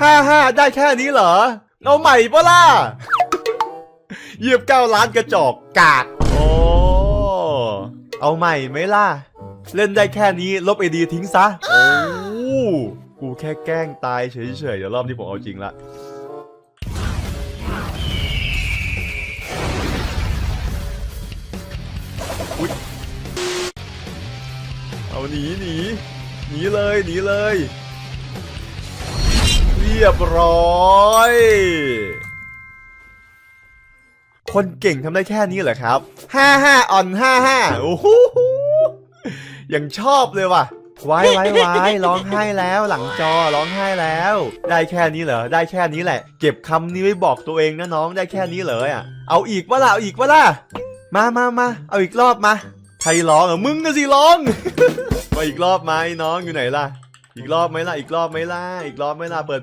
ห้าห้าได้แค่นี้เหรอเอาใหม่ปะล่ะเหยียบเก้าล้านกระจอกกากโอ้เอาใหม่ไหมล่ะ เล่นได้แค่นี้ลบไอดีทิ้งซะ โอ้กูแค่แกล้งตายเฉยๆ เดี๋ยวรอบนี้ผมเอาจริงละเอาหนีหนีหนีเลยหนีเลย รียบร้อย คนเก่งทำได้แค่นี้เหรอครับห้าห้าอ่อนห้าห้าโอ้โหยังชอบเลยว่ะไว้ไว้ไว้ร้องไห้แล้วหลังจอร้องไห้แล้ว ได้แค่นี้เหรอได้แค่นี้แหละ เก็บคำนี้ไว้บอกตัวเองนะน้องได้แค่นี้เหรออะเอาอีกวะล่ะเอาอีกวะล่ะมามามาเอาอีกรอบมาใครร้องอะมึงก็สิร้องมาอีกรอบไหมน้องอยู่ไหนล่ะ อีกรอบไหมล่ะอีกรอบไหมล่ะอีกรอบไหมล่ะเปิด